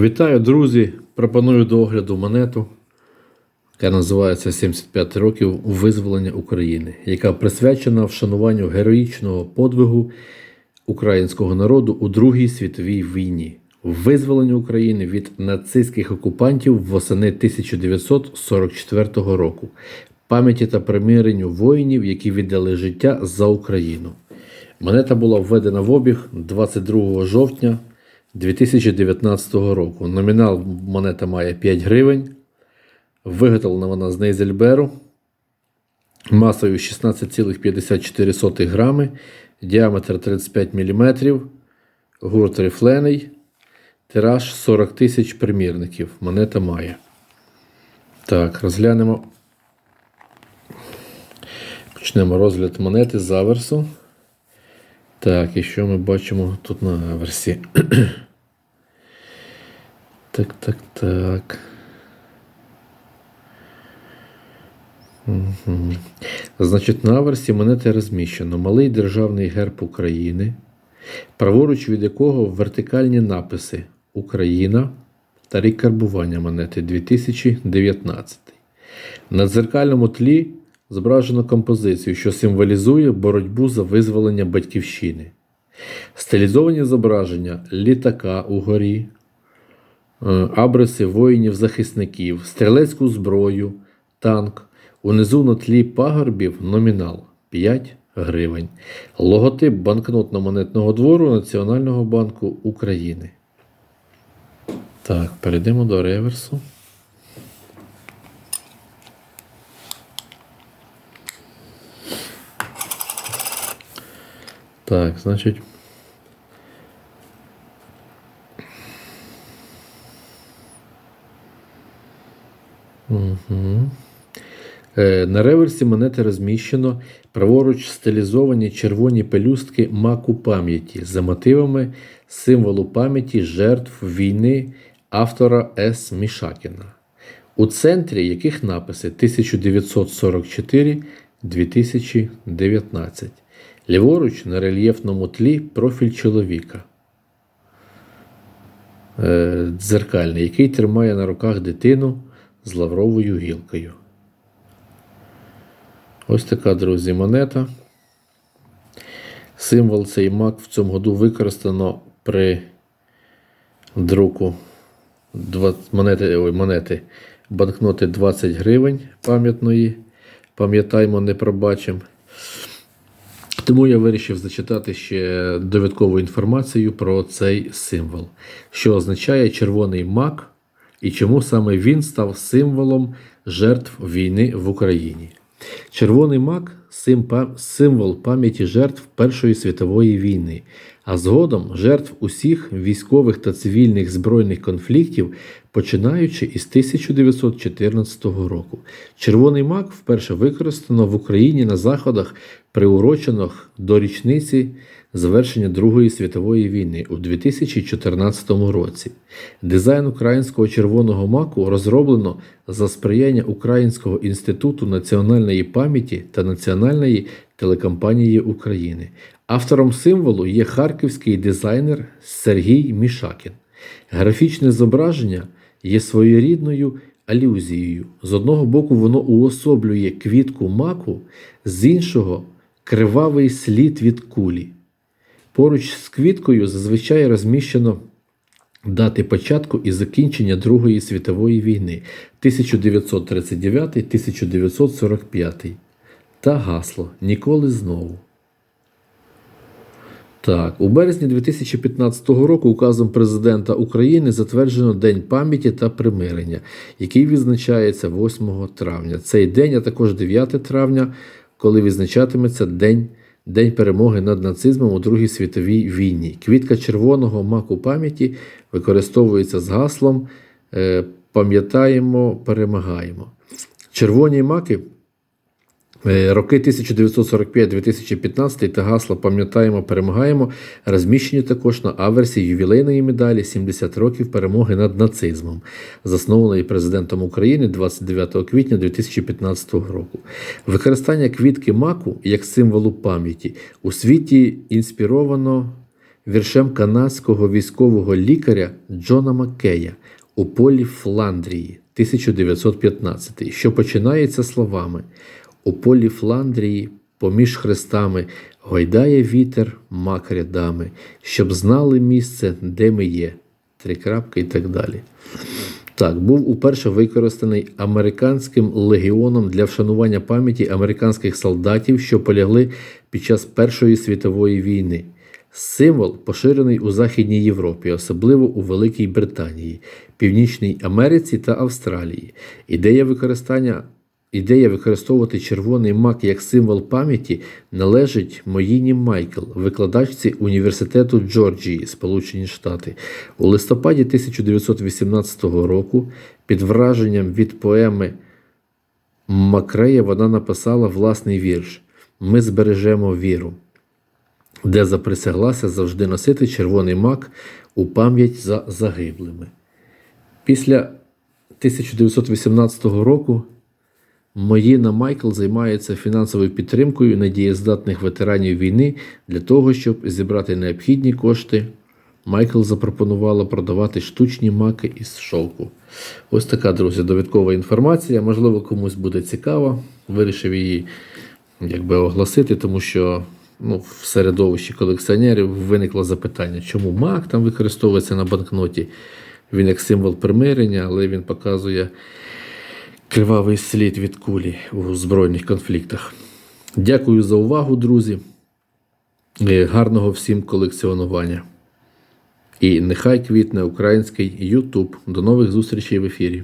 Вітаю, друзі! Пропоную до огляду монету, яка називається 75 років визволення України, яка присвячена вшануванню героїчного подвигу українського народу у Другій світовій війні, визволенню України від нацистських окупантів восени 1944 року, пам'яті та примиренню воїнів, які віддали життя за Україну. Монета була введена в обіг 22 жовтня 2019 року. Номінал монета має 5 гривень. Виготовлена вона з Нейзельберу масою 16,54 грами, діаметр 35 мм, гурт рифлений, тираж 40 тисяч примірників. Монета має. Так, розглянемо. Почнемо розгляд монети з аверсу. Так, і що ми бачимо тут на аверсі? так, так, так. Угу. Значить, на аверсі монети розміщено малий державний герб України, праворуч від якого вертикальні написи Україна та рік карбування монети 2019. На дзеркальному тлі зображено композицію, що символізує боротьбу за визволення батьківщини. Стилізовані зображення літака угорі, абриси воїнів-захисників, стрілецьку зброю, танк. Унизу на тлі пагорбів номінал 5 гривень. Логотип банкнотно-монетного двору Національного банку України. Так, перейдемо до реверсу. Так, значить. Угу. На реверсі монети розміщено праворуч стилізовані червоні пелюстки маку пам'яті за мотивами символу пам'яті жертв війни автора С. Мішакіна, у центрі яких написи 1944-2019. Ліворуч на рельєфному тлі профіль чоловіка. Е, Дзеркальний, який тримає на руках дитину з лавровою гілкою. Ось така, друзі, монета. Символ цей мак в цьому году використано при друку монети, ой, монети банкноти 20 гривень пам'ятної. Пам'ятаємо, не пробачимо. Тому я вирішив зачитати ще довідкову інформацію про цей символ, що означає червоний мак і чому саме він став символом жертв війни в Україні. Червоний мак символ пам'яті жертв Першої світової війни, а згодом жертв усіх військових та цивільних збройних конфліктів, починаючи із 1914 року. Червоний мак вперше використано в Україні на заходах, приурочених до річниці завершення Другої світової війни у 2014 році. Дизайн українського червоного маку розроблено за сприяння Українського інституту національної пам'яті та Національної телекомпанії України. Автором символу є харківський дизайнер Сергій Мішакін. Графічне зображення є своєрідною алюзією. З одного боку, воно уособлює квітку маку, з іншого кривавий слід від кулі. Поруч з квіткою зазвичай розміщено дати початку і закінчення Другої світової війни 1939-1945 та гасло Ніколи знову. Так, у березні 2015 року указом президента України затверджено День пам'яті та примирення, який відзначається 8 травня. Цей день, а також 9 травня, коли відзначатиметься День День перемоги над нацизмом у Другій світовій війні. Квітка червоного маку пам'яті використовується з гаслом е, Пам'ятаємо, перемагаємо. Червоні маки. Е, Роки 1945-2015 та гасло Пам'ятаємо, перемагаємо розміщені також на аверсі ювілейної медалі 70 років перемоги над нацизмом, заснованої президентом України 29 квітня 2015 року. Використання квітки маку як символу пам'яті у світі інспіровано віршем канадського військового лікаря Джона Маккея у полі Фландрії 1915, що починається словами У полі Фландрії поміж хрестами гойдає вітер мак рядами, щоб знали місце, де ми є. Три крапки і так далі. Так, був уперше використаний американським легіоном для вшанування пам'яті американських солдатів, що полягли під час Першої світової війни. Символ поширений у Західній Європі, особливо у Великій Британії, Північній Америці та Австралії. Ідея використання Ідея використовувати червоний мак як символ пам'яті належить Моїні Майкл, викладачці Університету Джорджії, Сполучені Штати. У листопаді 1918 року, під враженням від поеми Макрея, вона написала власний вірш Ми збережемо віру, де заприсяглася завжди носити червоний мак у пам'ять за загиблими. Після 1918 року Моїна Майкл займається фінансовою підтримкою недієздатних ветеранів війни для того, щоб зібрати необхідні кошти. Майкл запропонувала продавати штучні маки із шовку. Ось така, друзі, довідкова інформація. Можливо, комусь буде цікаво. Вирішив її якби оголосити, тому що ну, в середовищі колекціонерів виникло запитання, чому мак там використовується на банкноті. Він як символ примирення, але він показує кривавий слід від кулі у збройних конфліктах. Дякую за увагу, друзі. І Гарного всім колекціонування. І нехай квітне український Ютуб. До нових зустрічей в ефірі.